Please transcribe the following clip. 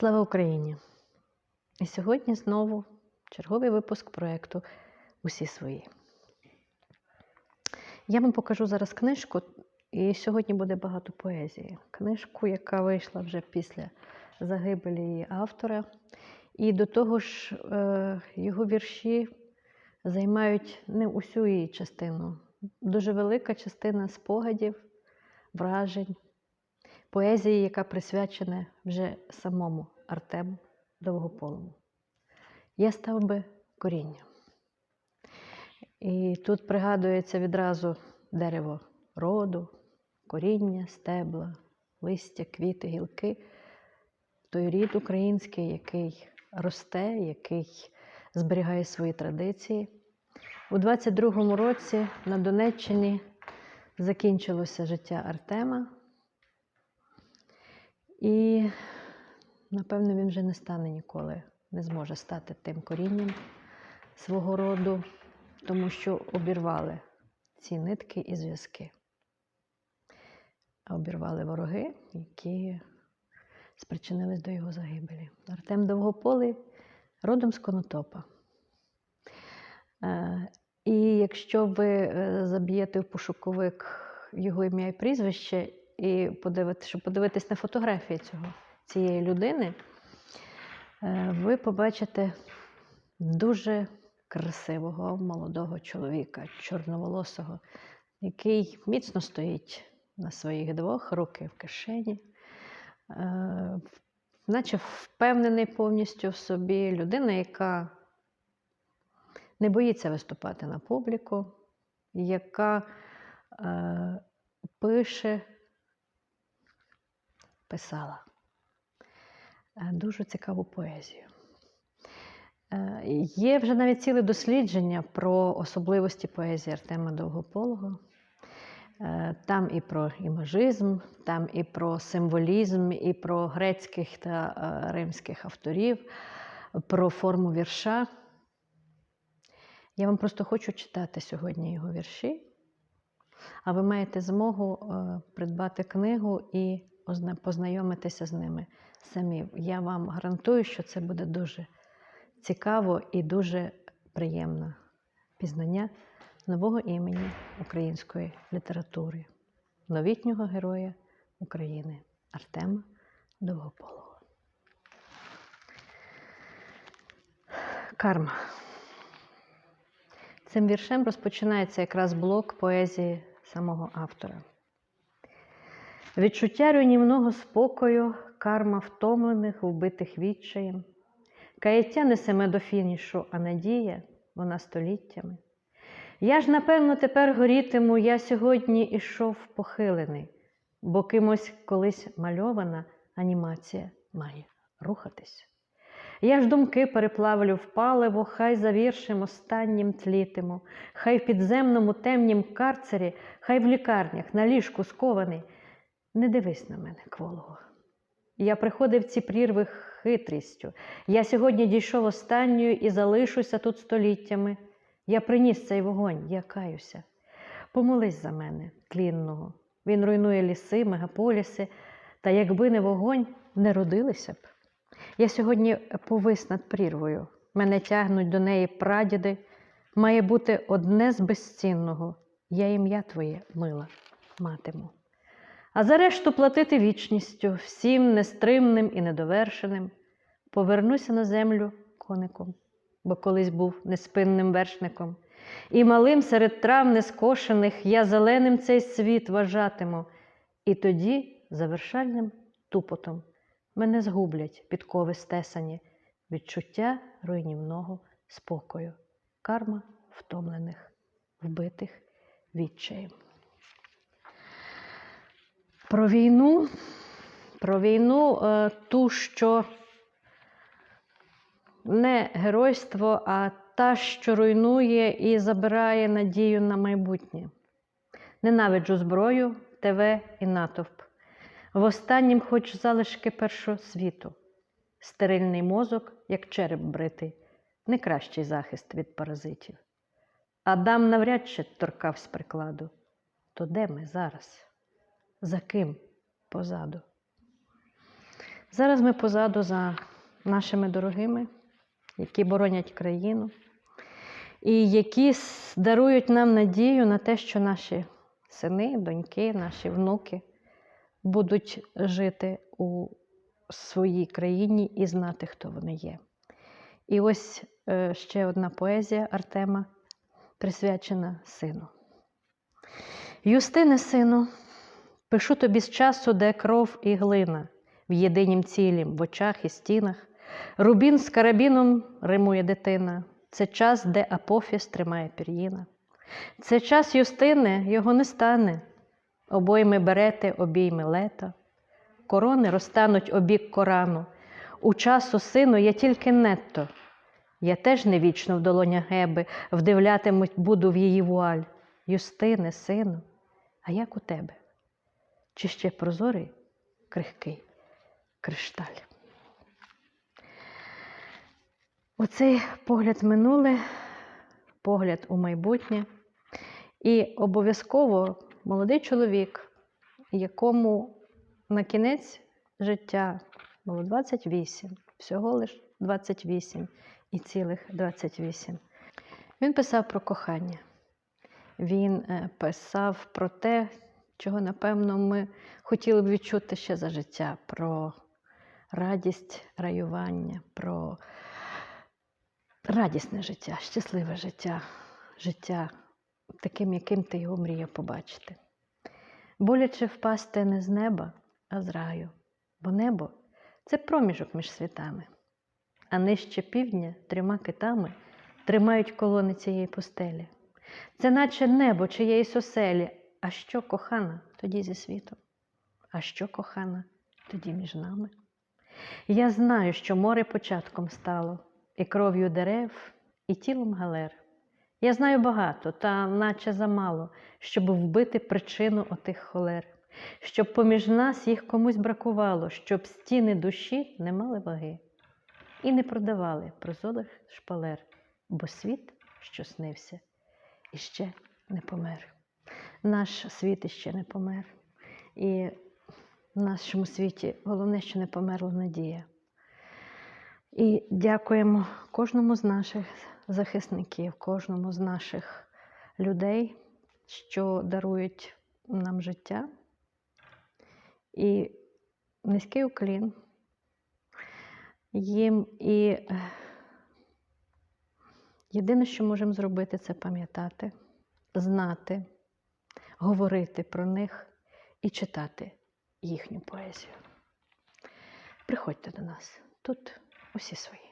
Слава Україні! І сьогодні знову черговий випуск проєкту Усі свої. Я вам покажу зараз книжку, і сьогодні буде багато поезії. Книжку, яка вийшла вже після загибелі її автора. І до того ж, е, його вірші займають не усю її частину. Дуже велика частина спогадів, вражень, поезії, яка присвячена вже самому Артему Довгополому. Я став би коріння. І тут пригадується відразу дерево роду, коріння, стебла, листя, квіти, гілки. Той рід український, який росте, який зберігає свої традиції. У 22-му році на Донеччині закінчилося життя Артема. І, напевно, він вже не стане ніколи, не зможе стати тим корінням свого роду, тому що обірвали ці нитки і зв'язки. Обірвали вороги, які спричинились до його загибелі. Артем Довгополий родом з Конотопа. Е, І якщо ви е, заб'єте в пошуковик його ім'я і прізвище, і подивитися, щоб подивитись на фотографії цього, цієї людини, е, ви побачите дуже красивого молодого чоловіка, чорноволосого, який міцно стоїть на своїх двох, руки в кишені, е, наче впевнений повністю в собі людина, яка не боїться виступати на публіку, яка е, пише, писала е, дуже цікаву поезію. Е, Є вже навіть ціле дослідження про особливості поезії Артема Довгополого. Е, Там і про імажизм, там і про символізм, і про грецьких та римських авторів, про форму вірша. Я вам просто хочу читати сьогодні його вірші, а ви маєте змогу придбати книгу і познайомитися з ними самі. Я вам гарантую, що це буде дуже цікаво і дуже приємне пізнання нового імені української літератури, новітнього героя України Артема Довгополого. Карма. Цим віршем розпочинається якраз блок поезії самого автора. Відчуття руйнівного спокою, карма втомлених, вбитих відчаєм. Каяття несеме до фінішу, а надія вона століттями. Я ж, напевно, тепер горітиму, я сьогодні ішов похилений, бо кимось колись мальована анімація має рухатись. Я ж думки переплавлю в паливо, хай за віршем останнім тлітиму, хай в підземному темнім карцері, хай в лікарнях на ліжку скований. Не дивись на мене, кволого. Я приходив ці прірви хитрістю. Я сьогодні дійшов останньою і залишуся тут століттями. Я приніс цей вогонь, я каюся. Помолись за мене, тлінного. Він руйнує ліси, мегаполіси, та якби не вогонь, не родилися б. Я сьогодні повис над прірвою. Мене тягнуть до неї прадіди. Має бути одне з безцінного. Я ім'я твоє, мила, матиму. А за решту платити вічністю, всім нестримним і недовершеним. Повернуся на землю коником, бо колись був неспинним вершником. І малим серед трав нескошених я зеленим цей світ вважатиму. І тоді завершальним тупотом мене згублять підкови стесані, відчуття руйнівного спокою, карма втомлених, вбитих відчаєм. Про війну, про війну е, ту, що не геройство, а та, що руйнує і забирає надію на майбутнє. Ненавиджу зброю, ТВ і натовп. В останнім хоч залишки першого світу. Стерильний мозок, як череп бритий, не кращий захист від паразитів. Адам навряд чи торкав з прикладу. То де ми зараз? За ким позаду? Зараз ми позаду за нашими дорогими, які боронять країну, і які дарують нам надію на те, що наші сини, доньки, наші внуки будуть жити у своїй країні і знати, хто вони є. І ось е, ще одна поезія Артема, присвячена сину. Юстине, сину, пишу тобі з часу, де кров і глина в єдинім цілім, в очах і стінах. Рубін з карабіном римує дитина. Це час, де апофіс тримає пір'їна. Це час Юстини, його не стане. Обойми берете, обійми лета. Корони розтануть обік Корану. У часу сину я тільки нетто. Я теж не вічно в долонях Геби, вдивлятимуть буду в її вуаль. Юстине, сину, а як у тебе? Чи ще прозорий, крихкий кришталь? Оцей погляд минуле, погляд у майбутнє. І обов'язково молодий чоловік, якому на кінець життя було 28, всього лиш 28 і цілих 28. Він писав про кохання. Він е, писав про те, чого, напевно, ми хотіли б відчути ще за життя, про радість раювання, про радісне життя, щасливе життя, життя таким, яким ти його мріяв побачити. Боляче впасти не з неба, а з раю, бо небо це проміжок між світами, а нижче півдня трьома китами тримають колони цієї пустелі. Це наче небо чиєїсь оселі. А що кохана тоді зі світом? А що кохана тоді між нами? Я знаю, що море початком стало, і кров'ю дерев, і тілом галер. Я знаю багато, та наче замало, щоб вбити причину отих холер, щоб поміж нас їх комусь бракувало, щоб стіни душі не мали ваги і не продавали прозолих шпалер, бо світ, що снився, іще не помер. Наш світ іще не помер. І в нашому світі головне, що не померла надія. І дякуємо кожному з наших захисників, кожному з наших людей, що дарують нам життя. І низький уклін їм. І е, єдине, що можемо зробити, це пам'ятати, знати, говорити про них і читати їхню поезію. Приходьте до нас, тут усі свої.